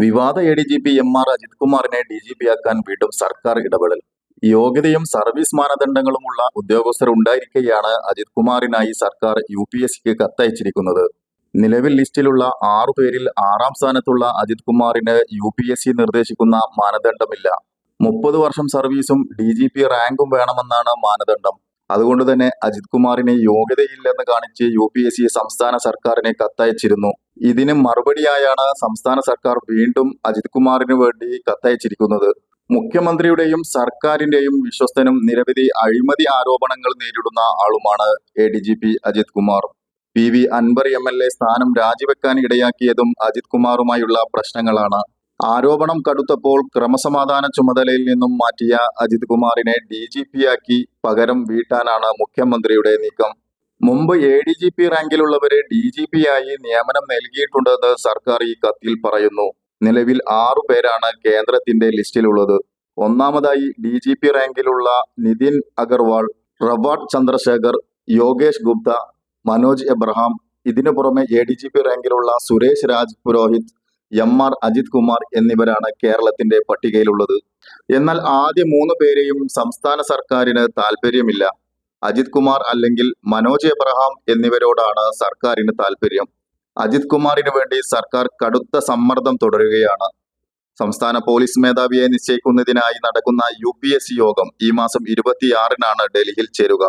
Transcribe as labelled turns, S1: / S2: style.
S1: വിവാദ A D G P M R Ajith കുമാറിനെ D G P ആക്കാൻ വീണ്ടും സർക്കാർ ഇടപെടൽ. യോഗ്യതയും സർവീസ് മാനദണ്ഡങ്ങളുമുള്ള ഉദ്യോഗസ്ഥർ ഉണ്ടായിരിക്കെയാണ് അജിത് കുമാറിനായി സർക്കാർ യു പി എസ് സിക്ക് കത്തയച്ചിരിക്കുന്നത്. നിലവിൽ ലിസ്റ്റിലുള്ള ആറു പേരിൽ ആറാം സ്ഥാനത്തുള്ള അജിത് കുമാറിന് യു പി എസ് സി നിർദ്ദേശിക്കുന്ന മാനദണ്ഡമില്ല. മുപ്പത് വർഷം സർവീസും ഡി ജി പി റാങ്കും വേണമെന്നാണ് മാനദണ്ഡം. അതുകൊണ്ട് തന്നെ അജിത് കുമാറിന് യോഗ്യതയില്ലെന്ന് കാണിച്ച് യു പി എസ് സി സംസ്ഥാന സർക്കാരിനെ കത്തയച്ചിരുന്നു. ഇതിന് മറുപടിയായാണ് സംസ്ഥാന സർക്കാർ വീണ്ടും അജിത് കുമാറിന് വേണ്ടി കത്തയച്ചിരിക്കുന്നത്. മുഖ്യമന്ത്രിയുടെയും സർക്കാരിന്റെയും വിശ്വസ്തനും നിരവധി അഴിമതി ആരോപണങ്ങൾ നേരിടുന്ന ആളുമാണ് A D G P Ajith Kumar. P V Anvar M L A സ്ഥാനം രാജിവെക്കാൻ ഇടയാക്കിയതും അജിത് കുമാറുമായുള്ള പ്രശ്നങ്ങളാണ്. ആരോപണം കടുത്തപ്പോൾ ക്രമസമാധാന ചുമതലയിൽ നിന്നും മാറ്റിയ അജിത് കുമാറിനെ ഡി ജി പി ആക്കി പകരം വീട്ടാനാണ് മുഖ്യമന്ത്രിയുടെ നീക്കം. മുമ്പ് എ ഡി ജി പി റാങ്കിലുള്ളവരെ ഡി ജി പി ആയി നിയമനം നൽകിയിട്ടുണ്ടെന്ന് സർക്കാർ ഈ കത്തിൽ പറയുന്നു. നിലവിൽ ആറു പേരാണ് കേന്ദ്രത്തിന്റെ ലിസ്റ്റിലുള്ളത്. ഒന്നാമതായി ഡി ജി പി റാങ്കിലുള്ള നിതിൻ അഗർവാൾ റവാഡ് ചന്ദ്രശേഖർ യോഗേഷ് ഗുപ്ത മനോജ് എബ്രഹാം. ഇതിനു പുറമെ എ ഡി ജി പി റാങ്കിലുള്ള സുരേഷ് രാജ് പുരോഹിത് എം ആർ അജിത് കുമാർ എന്നിവരാണ് കേരളത്തിന്റെ പട്ടികയിലുള്ളത്. എന്നാൽ ആദ്യ മൂന്ന് പേരെയും സംസ്ഥാന സർക്കാരിന് താല്പര്യമില്ല അജിത് കുമാർ അല്ലെങ്കിൽ മനോജ് എബ്രഹാം എന്നിവരോടാണ് സർക്കാരിന് താല്പര്യം അജിത് കുമാറിന് വേണ്ടി സർക്കാർ കടുത്ത സമ്മർദ്ദം തുടരുകയാണ്. സംസ്ഥാന പോലീസ് മേധാവിയെ നിശ്ചയിക്കുന്നതിനായി നടക്കുന്ന യു യോഗം ഈ മാസം ഇരുപത്തിയാറിനാണ് ഡൽഹിയിൽ ചേരുക.